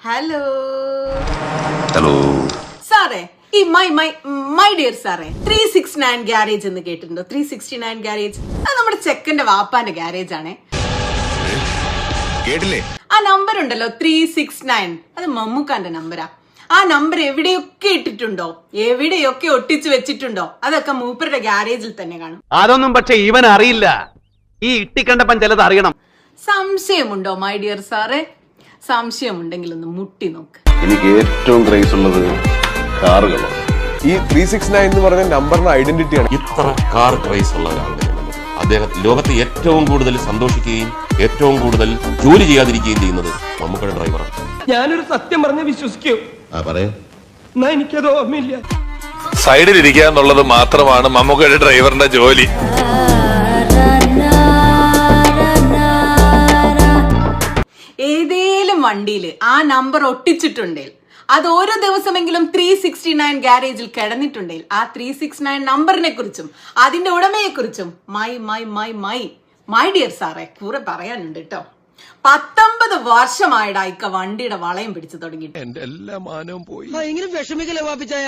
Hello hello സാറേ ഈ my my my dear സാറേ ത്രീ സിക്സ് നയൻ ഗ്യാരേജ് എന്ന് കേട്ടിട്ടുണ്ടോ? ത്രീ സിക്സ്റ്റി നയൻ ഗ്യാരേജ് അത് നമ്മുടെ ചെക്കന്റെ വാപ്പാന്റെ ഗ്യാരേജ് ആണേ. കേട്ടില്ലേ? ആ നമ്പർ ഉണ്ടല്ലോ ത്രീ സിക്സ് നയൻ അത് മമ്മൂക്കാന്റെ നമ്പരാ ആ. നമ്പർ എവിടെയൊക്കെ ഇട്ടിട്ടുണ്ടോ? എവിടെയൊക്കെ ഒട്ടിച്ചു വെച്ചിട്ടുണ്ടോ? അതൊക്കെ മൂപ്പരുടെ ഗ്യാരേജിൽ തന്നെ കാണും. അതൊന്നും പക്ഷെ ഇവൻ അറിയില്ല ഈ ഇട്ടിക്കണ്ടപ്പൻ ചിലത് അറിയണം. സംശയമുണ്ടോ മൈ ഡിയർ സാറേ? സംശയമുണ്ടെങ്കിൽ ഒന്ന് മുട്ടി നോക്ക്. എനിക്ക് ഏറ്റവും ക്രേസ് ഉള്ളത് കാറുകളാണ്. ഈ ത്രീ സിക്സ് നയൻ എന്ന് പറഞ്ഞ നമ്പറിന്റെ ഐഡന്റിറ്റിയാണ് ഇത്ര കാർ ക്രൈസ് ഉള്ള ഒരാളുടെ അദ്ദേഹം ലോകത്തെ ഏറ്റവും കൂടുതൽ സന്തോഷിക്കുകയും ഏറ്റവും കൂടുതൽ ജോലി ചെയ്യാതിരിക്കുകയും ചെയ്യുന്നത് മമ്മൂക്കയുടെ ഡ്രൈവറാണ് ഞാനൊരു സത്യം പറഞ്ഞ് വിശ്വസിക്കൂ. ആ പറയൂ. എനിക്കത് ഓർമ്മയില്ല. സൈഡിൽ ഇരിക്കുക എന്നുള്ളത് മാത്രമാണ് മമ്മൂക്കയുടെ ഡ്രൈവറിന്റെ ജോലി. ഏതേലും വണ്ടിയിൽ ആ നമ്പർ ഒട്ടിച്ചിട്ടുണ്ടെങ്കിൽ അത് ഓരോ ദിവസമെങ്കിലും ത്രീ സിക്സ്റ്റി നയൻ ഗ്യാരേജിൽ കിടന്നിട്ടുണ്ടെങ്കിൽ ആ ത്രീ സിക്സ് നയൻ നമ്പറിനെ കുറിച്ചും അതിന്റെ ഉടമയെ കുറിച്ചും my my my my my dear സാറേ കുറെ പറയാനുണ്ട് കേട്ടോ പത്തൊമ്പത് വർഷമായിട്ട് ഇക്ക വണ്ടിയുടെ വളയം പിടിച്ചു തുടങ്ങിയിട്ട്. എന്റെ എല്ലാ മാനവും പോയി. ഭയങ്കര വാപ്പിച്ചായ?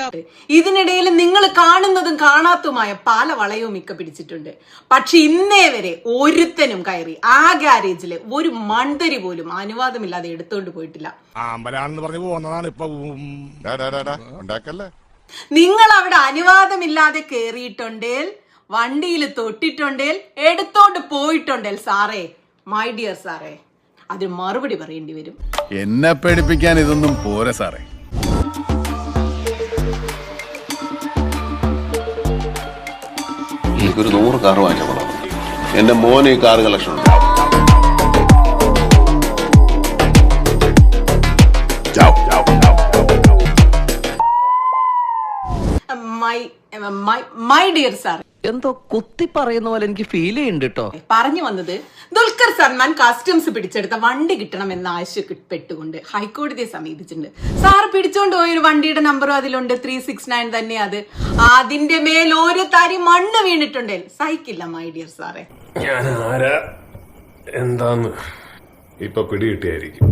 ഇതിനിടയിൽ നിങ്ങൾ കാണുന്നതും കാണാത്തതുമായ പല വളയവും ഇക്ക പിടിച്ചിട്ടുണ്ട്. പക്ഷെ ഇന്നേ വരെ ഒരുത്തനും കയറി ആ ഗാരേജിൽ ഒരു മൺതരി പോലും അനുവാദമില്ലാതെ എടുത്തോണ്ട് പോയിട്ടില്ല. ആമ്പലാണെന്ന് പറഞ്ഞു പോകുന്നതാണ് ഇപ്പൊ ഉണ്ടാക്കല്ലേ? നിങ്ങൾ അവിടെ അനുവാദമില്ലാതെ കേറിയിട്ടുണ്ടേൽ വണ്ടിയിൽ തൊട്ടിട്ടുണ്ടേൽ എടുത്തോണ്ട് പോയിട്ടുണ്ടേൽ സാറേ മൈ ഡിയർ സാറേ അതിന് മറുപടി പറയേണ്ടി വരും. എന്നെ പേടിപ്പിക്കാൻ ഇതൊന്നും പോരാ സാറേ എനിക്കൊരു നൂറ് കാർ വാങ്ങിച്ചോളാം എന്റെ മോന് ഈ കാർ കളക്ഷൻ ഉണ്ട്. മൈ മൈ ഡിയർ സാർ എന്തോ കുത്തി പറയുന്ന പോലെ എനിക്ക് ഫീൽ ചെയ്യുന്നുണ്ട് കേട്ടോ പറഞ്ഞു വന്നത് ദുൽഖർ സൽമാൻ കസ്റ്റംസ് പിടിച്ചെടുത്ത വണ്ടി കിട്ടണം കിട്ടണമെന്ന് ആവശ്യപ്പെട്ടുകൊണ്ട് ഹൈക്കോടതിയെ സമീപിച്ചിട്ടുണ്ട്. സാർ പിടിച്ചോണ്ട് പോയൊരു വണ്ടിയുടെ നമ്പറും അതിലുണ്ട് ത്രീ സിക്സ് നയൻ തന്നെ അത്. അതിന്റെ മേൽ ഒരു തരി മണ്ണ് വീണിട്ടുണ്ട്. സഹിക്കില്ല മൈ ഡിയർ സാറേ. ഞാൻ ആരാ എന്താന്ന്? ഇപ്പൊ പിടികിട്ടിയായിരിക്കും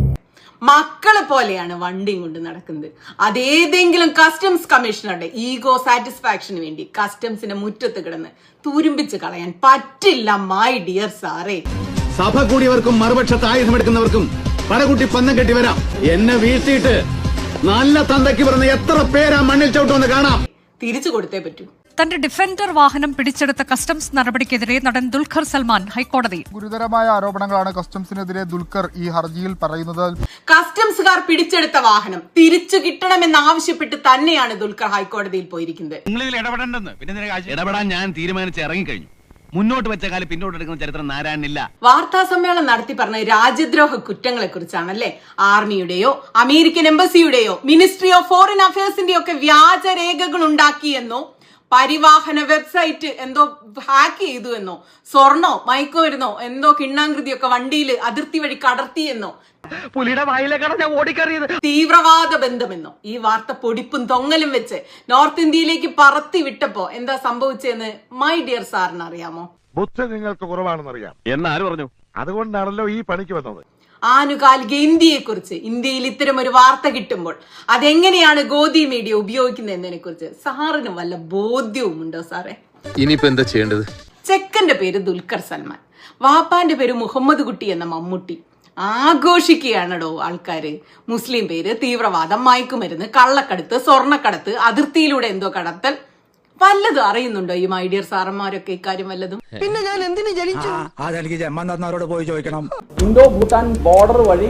മക്കളെ പോലെയാണ് വണ്ടിയും കൊണ്ട് നടക്കുന്നത്. അതേതെങ്കിലും കസ്റ്റംസ് കമ്മീഷണറുടെ ഈഗോ സാറ്റിസ്ഫാക്ഷന് വേണ്ടി കസ്റ്റംസിന്റെ മുറ്റത്ത് കിടന്ന് തുരുമ്പിച്ച് കളയാൻ പറ്റില്ല മൈ ഡിയർ സാറേ. സഭ കൂടിയവർക്കും മറുപക്ഷത്ത് ആയുധമെടുക്കുന്നവർക്കും പടകുട്ടി പന്തം കെട്ടി വരാം. എന്നെ വീഴ്ത്തിയിട്ട് നല്ല തന്തയ്ക്ക് പറഞ്ഞ എത്ര പേരാ മണ്ണിൽ ചവിട്ടുമെന്ന് കാണാം. തിരിച്ചു കൊടുത്തേ പറ്റൂ. തന്റെ ഡിഫൻഡർ വാഹനം പിടിച്ചെടുത്ത കസ്റ്റംസ് നടപടിക്കെതിരെ നടൻ ദുൽഖർ സൽമാൻ ഹൈക്കോടതി. ഗുരുതരമായ ആരോപണങ്ങളാണ് കസ്റ്റംസിനെതിരെ ദുൽഖർ ഈ ഹർജിയിൽ പറയുന്നത്. കസ്റ്റംസുകാർ പിടിച്ചെടുത്ത വാഹനം തിരിച്ചു കിട്ടണമെന്ന് ആവശ്യപ്പെട്ട് തന്നെയാണ് ദുൽഖർ ഹൈക്കോടതിയിൽ പോയിരിക്കുന്നത്. നിങ്ങൾ ഇതിൽ ഇടപെടണ്ടെന്ന് പിന്നെ? ഇടപെടാൻ ഞാൻ തീരുമാനിച്ച് ഇറങ്ങിക്കഴിഞ്ഞു. മുന്നോട്ട് വെച്ച കാലം പിന്നോട്ട് എടുക്കുന്ന ചരിത്രം നാരായണില്ല വാർത്താ സമ്മേളനം നടത്തി പറഞ്ഞ രാജ്യദ്രോഹ കുറ്റങ്ങളെ കുറിച്ചാണല്ലേ ആർമിയുടെയോ അമേരിക്കൻ എംബസിയുടെയോ മിനിസ്ട്രി ഓഫ് ഫോറിൻ അഫയേഴ്സിന്റെയോ ഒക്കെ വ്യാജ രേഖകൾ ഉണ്ടാക്കിയെന്നോ പരിവാഹന വെബ്സൈറ്റ് എന്തോ ഹാക്ക് ചെയ്തു എന്നോ? സ്വർണോ മയക്കുമരുന്നോ എന്തോ കിണ്ണാങ്കൃതിയൊക്കെ വണ്ടിയിൽ അതിർത്തി വഴി കടർത്തി എന്നോ? പുലിയുടെ വായിലേക്കാണ് ഞാൻ ഓടിക്കറിയത് തീവ്രവാദ ബന്ധമെന്നോ? ഈ വാർത്ത പൊടിപ്പും തൊങ്ങലും വെച്ച് നോർത്ത് ഇന്ത്യയിലേക്ക് പറത്തി വിട്ടപ്പോ എന്താ സംഭവിച്ചെന്ന് മൈ ഡിയർ സാറിന് അറിയാമോ? ബുദ്ധി നിങ്ങൾക്ക് കുറവാണെന്നറിയാം. എന്നാര് പറഞ്ഞു? അതുകൊണ്ടാണല്ലോ ഈ പണിക്ക് വന്നത്. ആനുകാലിക ഇന്ത്യയെക്കുറിച്ച് ഇന്ത്യയിൽ ഇത്തരം ഒരു വാർത്ത കിട്ടുമ്പോൾ അതെങ്ങനെയാണ് ഗോദി മീഡിയ ഉപയോഗിക്കുന്നത് എന്നതിനെ കുറിച്ച് സാറിന് വല്ല ബോധ്യവും ഉണ്ടോ സാറേ? ഇനിയിപ്പോ എന്താ ചെയ്യേണ്ടത്? ചെക്കന്റെ പേര് ദുൽഖർ സൽമാൻ. വാപ്പാന്റെ പേര് മുഹമ്മദ് കുട്ടി എന്ന മമ്മൂട്ടി. ആഘോഷിക്കുകയാണടോ ആൾക്കാര്. മുസ്ലിം പേര് തീവ്രവാദം മയക്കുമരുന്ന് കള്ളക്കടത്ത് സ്വർണക്കടത്ത് അതിർത്തിയിലൂടെ എന്തോ കടത്തൽ. വല്ലതും അറിയുന്നുണ്ടോ ഈ മൈഡിയർ സാറന്മാരൊക്കെ ഇക്കാര്യം വല്ലതും? പിന്നെ ഞാൻ എന്തിനു ജനിച്ചു? അതെനിക്ക് പോയി ചോദിക്കണം. ഇന്തോ ഭൂട്ടാൻ ബോർഡർ വഴി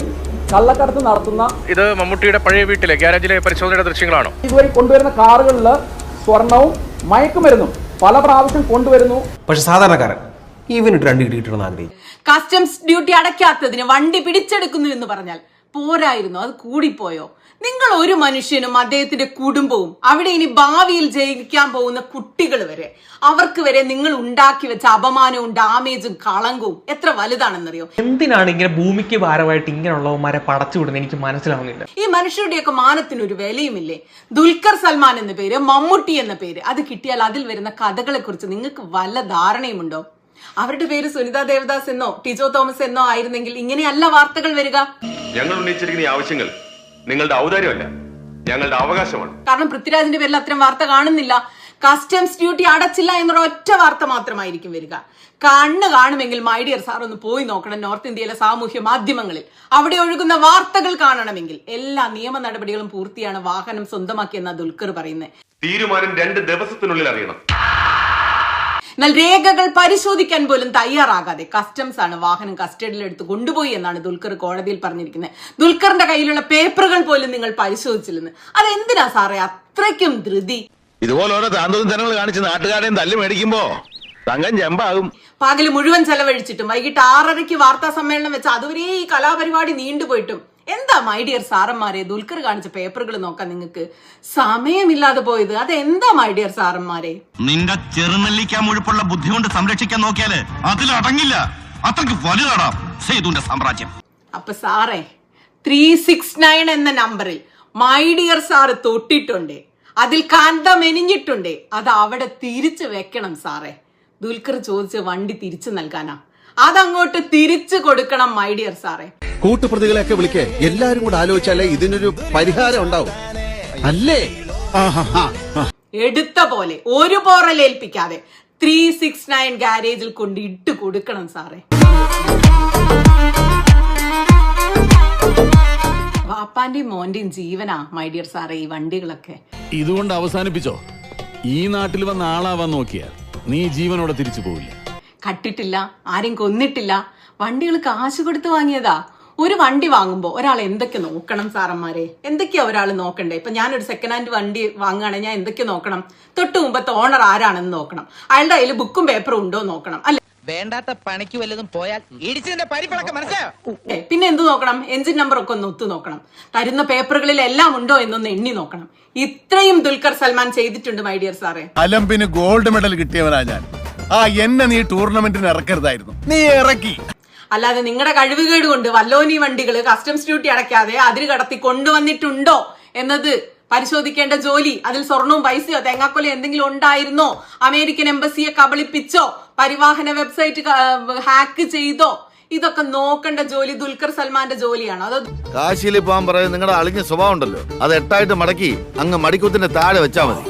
കള്ളക്കടത്ത് നടത്തുന്ന ഇത് മമ്മൂട്ടിയുടെ പഴയ വീട്ടിലെ ഗ്യാരേജിലെ പരിശോധനയുടെ ദൃശ്യങ്ങളാണോ? ഇതുവഴി കൊണ്ടുവരുന്ന കാറുകളിൽ സ്വർണവും മയക്കുമരുന്നും പല പ്രാവശ്യം കൊണ്ടുവരുന്നു. പക്ഷെ സാധാരണക്കാരൻ ഇവനിട്ട് രണ്ട് കിട്ടി കിട്ടണം ആഗ്രഹിക്കും കസ്റ്റംസ് ഡ്യൂട്ടി അടയ്ക്കാത്തതിന് വണ്ടി പിടിച്ചെടുക്കുന്നു എന്ന് പറഞ്ഞാൽ പോരായിരുന്നു. അത് കൂടിപ്പോയോ? നിങ്ങൾ ഒരു മനുഷ്യനും അദ്ദേഹത്തിന്റെ കുടുംബവും അവിടെ ഇനി ഭാവിയിൽ ജയിക്കാൻ പോകുന്ന കുട്ടികൾ വരെ അവർക്ക് വരെ നിങ്ങൾ ഉണ്ടാക്കി വെച്ച അപമാനവും ഡാമേജും കളങ്കവും എത്ര വലുതാണെന്നറിയോ? എന്തിനാണ് ഇങ്ങനെ ഭൂമിക്ക് ഭാരമായിട്ട് ഇങ്ങനെയുള്ളവന്മാരെ പടച്ചു വിടുന്നത് എനിക്ക് മനസ്സിലാവുന്നില്ല. ഈ മനുഷ്യരുടെയൊക്കെ മാനത്തിന് ഒരു വിലയുമില്ലേ? ദുൽഖർ സൽമാൻ എന്ന പേര് മമ്മൂട്ടി എന്ന പേര് അത് കിട്ടിയാൽ അതിൽ വരുന്ന കഥകളെ കുറിച്ച് നിങ്ങൾക്ക് വല്ല ധാരണയുമുണ്ടോ? അവരുടെ പേര് സുനിത ദേവദാസ് എന്നോ ടിജോ തോമസ് എന്നോ ആയിരുന്നെങ്കിൽ ഇങ്ങനെയല്ല വാർത്തകൾ വരിക. ഞങ്ങൾ ഉന്നയിച്ചിരിക്കുന്ന ഈ ആവശ്യങ്ങൾ നിങ്ങളുടെ ഔദാര്യമല്ല ഞങ്ങളുടെ അവകാശമാണ്. കാരണം പൃഥ്വിരാജിന്റെ പേരിൽ അത്തരം വാർത്ത കാണുന്നില്ല. കസ്റ്റംസ് ഡ്യൂട്ടി അടച്ചില്ല എന്നൊരു ഒറ്റ വാർത്ത മാത്രമായിരിക്കും വരിക. കണ്ണ് കാണുമെങ്കിൽ മൈ ഡിയർ സാർ ഒന്ന് പോയി നോക്കണം നോർത്ത് ഇന്ത്യയിലെ സാമൂഹ്യ മാധ്യമങ്ങളിൽ. അവിടെ ഒഴുകുന്ന വാർത്തകൾ കാണണമെങ്കിൽ. എല്ലാ നിയമ നടപടികളും പൂർത്തിയാണ് വാഹനം സ്വന്തമാക്കിയെന്ന ദുൽഖർ പറയുന്നത് തീരുമാനം രണ്ട് ദിവസത്തിനുള്ളിൽ അറിയണം. എന്നാൽ രേഖകൾ പരിശോധിക്കാൻ പോലും തയ്യാറാകാതെ കസ്റ്റംസ് ആണ് വാഹനം കസ്റ്റഡിയിൽ എടുത്ത് കൊണ്ടുപോയി എന്നാണ് ദുൽഖർ കോടതിയിൽ പറഞ്ഞിരിക്കുന്നത്. ദുൽഖറിന്റെ കയ്യിലുള്ള പേപ്പറുകൾ പോലും നിങ്ങൾ പരിശോധിച്ചില്ലെന്ന്. അതെന്തിനാ സാറേ? അത്രയ്ക്കും ധൃതി. ഇതുപോലെ ഓരോ താന്തോന്നും ജനങ്ങൾ കാണിച്ച് നാട്ടുകാരെയും തല്ലു മേടിക്കുമ്പോ തങ്കം ചെമ്പാകും. പകൽ മുഴുവൻ ചെലവഴിച്ചിട്ടും വൈകിട്ട് ആറരയ്ക്ക് വാർത്താ സമ്മേളനം വെച്ച് അതുവരെ ഈ കലാപരിപാടി നീണ്ടുപോയിട്ടും എന്താ മൈ ഡിയർ സാറന്മാരെ? ദുൽഖർ കാണിച്ച പേപ്പറുകൾ നോക്കാൻ നിങ്ങൾക്ക് സമയമില്ലാതെ പോയത്. അത് എന്താ മൈ ഡിയർ സാറന്മാരെ? നിന്റെ ചെറുനെല്ലിക്കാൻ മുഴുപ്പുള്ള ബുദ്ധി കൊണ്ട് സംരക്ഷിക്കാൻ നോക്കിയാൽ അതിലടങ്ങില്ല അത്രയ്ക്ക് വലുതാടാം സേതുന്റെ സാമ്രാജ്യം. അപ്പൊ സാറേ ത്രീ സിക്സ് നയൻ എന്ന നമ്പറിൽ മൈ ഡിയർ സാറ് തൊട്ടിട്ടുണ്ട്. അതിൽ കാന്ത മെനിഞ്ഞിട്ടുണ്ട് അത് അവിടെ തിരിച്ചു വെക്കണം സാറേ. ദുൽഖർ ചോദിച്ച വണ്ടി തിരിച്ചു നൽകാനാ. അതങ്ങോട്ട് തിരിച്ചു കൊടുക്കണം മൈ ഡിയർ സാറേ. കൂട്ടുപ്രതികളെയൊക്കെ വിളിക്കേ. എല്ലാരും കൂടെ ആലോചിച്ചാലേ ഇതിനൊരു പരിഹാരം ഉണ്ടാവും. അല്ലേ? എടുത്ത പോലെ ഒരു പോറലേൽപ്പിക്കാതെ ത്രീ സിക്സ് നയൻ ഗാരേജിൽ കൊണ്ട് ഇട്ട് കൊടുക്കണം സാറേ. വാപ്പാന്റെയും മോന്റെയും ജീവനാ മൈ ഡിയർ സാറേ ഈ വണ്ടികളൊക്കെ. ഇതുകൊണ്ട് അവസാനിപ്പിച്ചോ? ഈ നാട്ടിൽ വന്ന ആളാവാൻ നോക്കിയാൽ നീ ജീവനോടെ തിരിച്ചു പോവില്ല. കട്ടിട്ടില്ല ആരെയും കൊന്നിട്ടില്ല. വണ്ടികൾ കാശ് കൊടുത്ത് വാങ്ങിയതാ. ഒരു വണ്ടി വാങ്ങുമ്പോൾ ഒരാൾ എന്തൊക്കെ നോക്കണം സാറന്മാരെ? എന്തൊക്കെയാ ഒരാൾ നോക്കണ്ടേ? ഇപ്പൊ ഞാനൊരു സെക്കൻഡ് ഹാൻഡ് വണ്ടി വാങ്ങുകയാണെങ്കിൽ ഞാൻ എന്തൊക്കെ നോക്കണം? തൊട്ട് മുമ്പത്തെ ഓണർ ആരാണെന്ന് നോക്കണം. അയാളുടെ കയ്യിൽ ബുക്കും പേപ്പറും ഉണ്ടോ എന്ന് നോക്കണം. അല്ലെ വേണ്ടാത്ത പണിക്ക് വല്ലതും പോയാൽ ഇടിച്ചതിന്റെ പരിപ്പിളക്കം മനസ്സിലായോ? പിന്നെ എന്ത് നോക്കണം? എഞ്ചിൻ നമ്പർ ഒക്കെ ഒന്ന് ഒത്തു നോക്കണം. തരുന്ന പേപ്പറുകളിൽ എല്ലാം ഉണ്ടോ എന്നൊന്ന് എണ്ണി നോക്കണം. ഇത്രയും ദുൽഖർ സൽമാൻ ചെയ്തിട്ടുണ്ട് മൈ ഡിയർ സാറേ. അലമ്പിന് ഗോൾഡ് മെഡൽ കിട്ടിയവനാ ഞാൻ. ആ എന്നെ നീ ടൂർണമെന്റിന് ഇറക്കരുതായിരുന്നു. നീ ഇറക്കി. അല്ലാതെ നിങ്ങളുടെ കഴിവുകേട് കൊണ്ട് വല്ലോനി വണ്ടികൾ കസ്റ്റംസ് ഡ്യൂട്ടി അടയ്ക്കാതെ അതിര് കടത്തി കൊണ്ടുവന്നിട്ടുണ്ടോ എന്നത് പരിശോധിക്കേണ്ട ജോലി അതിൽ സ്വർണവും പൈസയോ തേങ്ങാക്കൊല എന്തെങ്കിലും ഉണ്ടായിരുന്നോ? അമേരിക്കൻ എംബസിയെ കബളിപ്പിച്ചോ? പരിവാഹന വെബ്സൈറ്റ് ഹാക്ക് ചെയ്തോ? ഇതൊക്കെ നോക്കേണ്ട ജോലി ദുൽഖർ സൽമാന്റെ ജോലിയാണ്? അത് കാശിയിൽ പോകാൻ പറയുന്നത് നിങ്ങളുടെ അളിഞ്ഞ സ്വഭാവം ഉണ്ടല്ലോ. അത് എട്ടായിട്ട് മടക്കി അങ്ങ് മടിക്കുത്തിന്റെ താഴെ വെച്ചാൽ മതി.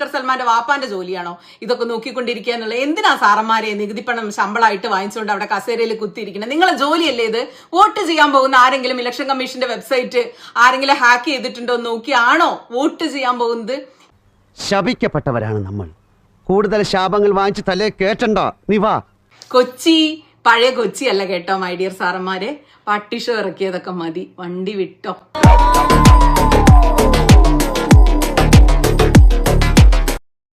ദുൽഖർ സൽമാന്റെ വാപ്പാന്റെ ജോലിയാണോ? ഇതൊക്കെ നോക്കിക്കൊണ്ടിരിക്കുക എന്തിനാ സാറന്മാരെ നികുതി പണം ശമ്പളമായിട്ട് വാങ്ങിച്ചുകൊണ്ട് അവിടെ കസേരയിൽ കുത്തിയിരിക്കണം നിങ്ങളെ ജോലിയല്ലേ ഇത്? വോട്ട് ചെയ്യാൻ പോകുന്ന ആരെങ്കിലും ഇലക്ഷൻ കമ്മീഷന്റെ വെബ്സൈറ്റ് ആരെങ്കിലും ഹാക്ക് ചെയ്തിട്ടുണ്ടോ നോക്കിയാണോ വോട്ട് ചെയ്യാൻ പോകുന്നത്? ശപിക്കപ്പെട്ടവരാണ് നമ്മൾ. കൂടുതൽ ശാപങ്ങൾ വാങ്ങിച്ച് തലേ കേട്ടണ്ടോ നീ വാ. കൊച്ചി പഴയ കൊച്ചി അല്ല കേട്ടോ മൈ ഡിയർ സാറന്മാരെ. പട്ടിഷോ ഇറക്കിയതൊക്കെ മതി. വണ്ടി വിട്ടോ.